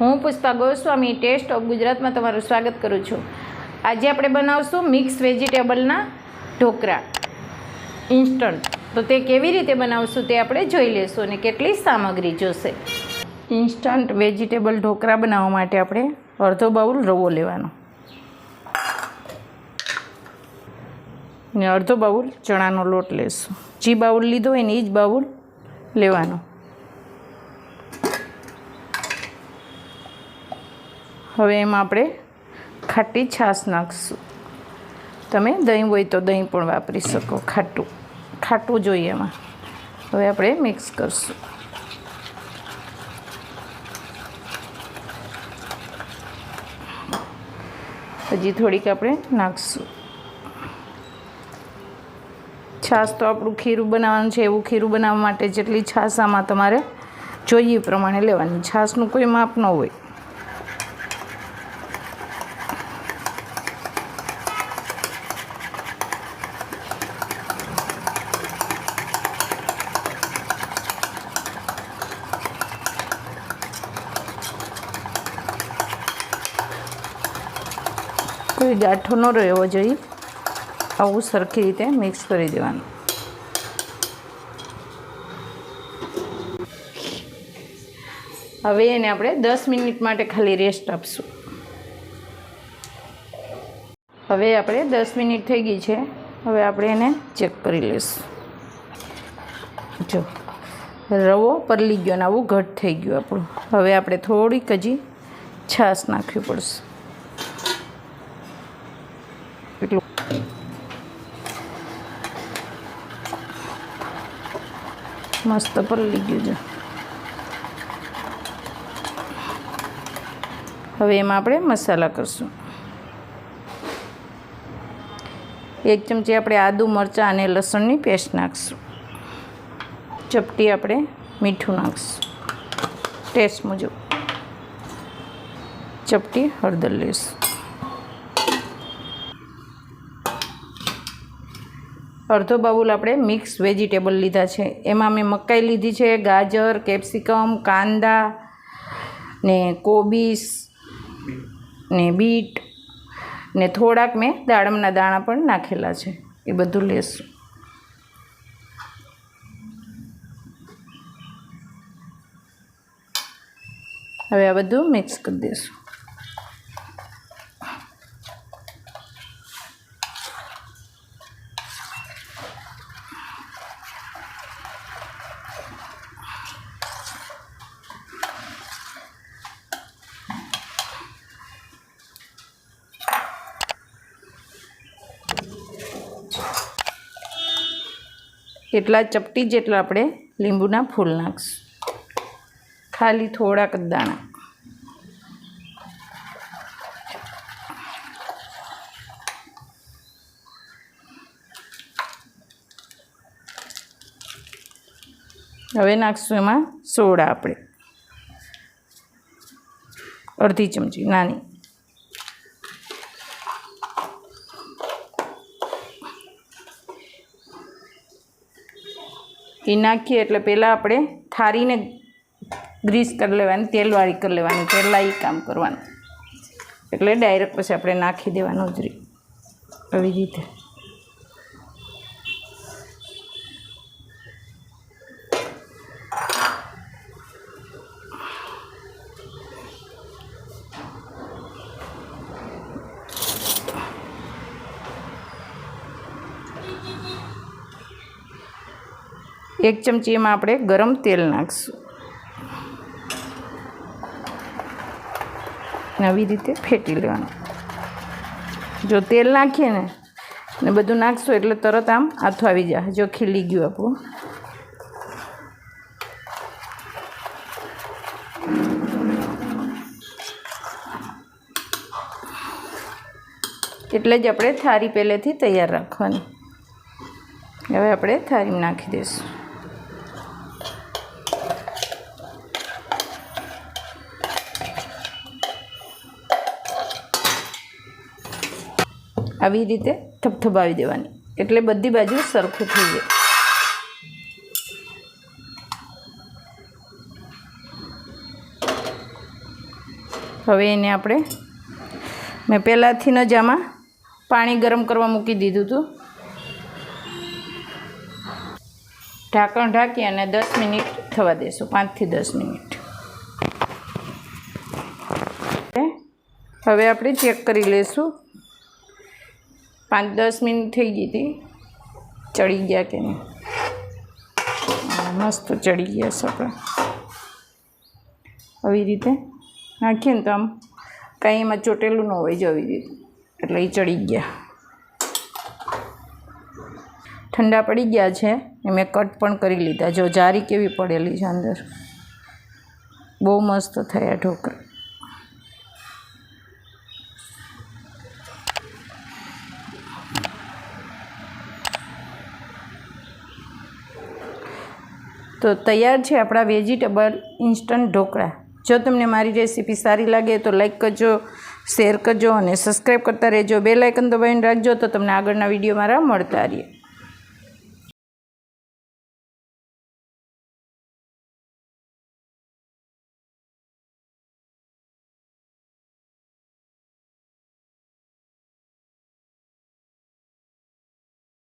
હું Pushpa Goswami test of ગુજરાતમાં તમારું સ્વાગત કરું છું. આજે આપણે બનાવશું મિક્સ વેજીટેબલના ઢોકળા ઇન્સ્ટન્ટ તો તે કેવી રીતે બનાવશું તે આપણે જોઈ લેશું અને કેટલી સામગ્રી જોશે. ઇન્સ્ટન્ટ વેજીટેબલ ઢોકળા બનાવવા માટે આપણે અડધો બાઉલ રવો લેવાનો. ને અડધો બાઉલ ચણાનો લોટ લેશું. જે બાઉલ લીધો હોય ને એ જ બાઉલ લેવાનો. હવે એમાં આપણે ખાટી છાશ નાખીશું. તમે દહીં હોય તો દહીં પણ વાપરી શકો, ખાટું. ખાટું જોઈએ એમાં. હવે આપણે મિક્સ કરશું. હજી થોડીક આપણે નાખીશું. છાશ તો આપણું ખીરું બનાવવાનું છે, એવું ખીરું બનાવવા માટે જેટલી છાશ આમાં તમારે જોઈએ પ્રમાણે લેવાની. છાશનું કોઈ માપ ન હોય. કોઈ ગાંઠો ન રહેવો જોઈએ. આવું સરખી રીતે મિક્સ કરી દેવાનું. હવે એને આપણે દસ મિનિટ માટે ખાલી રેસ્ટ આપશું. હવે આપણે દસ મિનિટ થઈ ગઈ છે. હવે આપણે એને ચેક કરી લઈશું. જો, રવો પરલી ગયો ને આવું ઘટ થઈ ગયું આપણું. હવે આપણે થોડીક હજી છાશ નાખવી પડશે. મસ્ત પલળી ગયું છે. હવે એમાં આપણે મસાલા કરશું. એક ચમચી આપણે આદુ, મરચાં અને લસણની પેસ્ટ નાખીશું. ચપટી આપણે મીઠું નાખીશું. ટેસ્ટ મુજબ. ચપટી હળદર લઈશું. અડધો બાઉલ આપણે મિક્સ વેજીટેબલ લીધા છે. એમાં મેં મકાઈ લીધી છે, ગાજર, કેપ્સિકમ, કાંદા ને કોબીસ ને બીટ ને થોડાક મેં દાડમના દાણા પણ નાખેલા છે. એ બધું લેશું. હવે આ બધું મિક્સ કરી દઈશું એટલા ચપટી જેટલા આપણે લીંબુના ફૂલ નાખીશું. ખાલી થોડાક દાણા. હવે નાખીશું એમાં સોડા આપણે. અડધી ચમચી, નાની. એ નાખીએ એટલે પહેલાં આપણે થારીને ગ્રીસ કરી લેવાની, તેલવાળી કરી લેવાની, પહેલાં એ કામ કરવાનું. એટલે ડાયરેક્ટ પછી આપણે નાખી દેવાનું જ આવી રીતે. એક ચમચી એમાં આપણે ગરમ તેલ નાખીશું. આવી રીતે ફેટી લેવાનું. જો તેલ નાખીએ ને ને બધું નાખશું એટલે તરત આમ આથો આવી જાય. જો ખીલી ગયું આપણું. એટલે જ આપણે થાળી પહેલેથી તૈયાર રાખવાની. હવે આપણે થારી નાખી દઈશું. આવી રીતે થપથપાવી દેવાની. એટલે બધી બાજુ સરખું થઈ જાય. હવે એને આપણે મેં પહેલાંથી જ આમાં પાણી ગરમ કરવા મૂકી દીધું હતું. ઢાંકણ ઢાંકી અને દસ મિનિટ થવા દેશું, પાંચથી દસ મિનિટ. હવે આપણે ચેક કરી લઈશું. પાંચ દસ મિનિટ થઈ ગઈ હતી. ચડી ગયા કે નહીં? મસ્ત ચડી ગયા છે આવી રીતે નાખીએ ને તો આમ કાંઈ એમાં ચોટેલું ન હોય જો આવી રીતે. એટલે એ ચડી ગયા. ઠંડા પડી ગયા છે. એ મેં કટ પણ કરી લીધા. જો જારી કેવી પડેલી છે અંદર. બહુ મસ્ત થયા ઢોકળા. તો તૈયાર છે આપણા વેજીટેબલ ઇન્સ્ટન્ટ ઢોકળા. જો તમને મારી રેસીપી સારી લાગે તો લાઇક કરજો, શેર કરજો અને સબસ્ક્રાઈબ કરતા રહેજો. બે લાઇકન દબાવીને રાખજો તો તમને આગળના વીડિયો મારા મળતા રહીએ.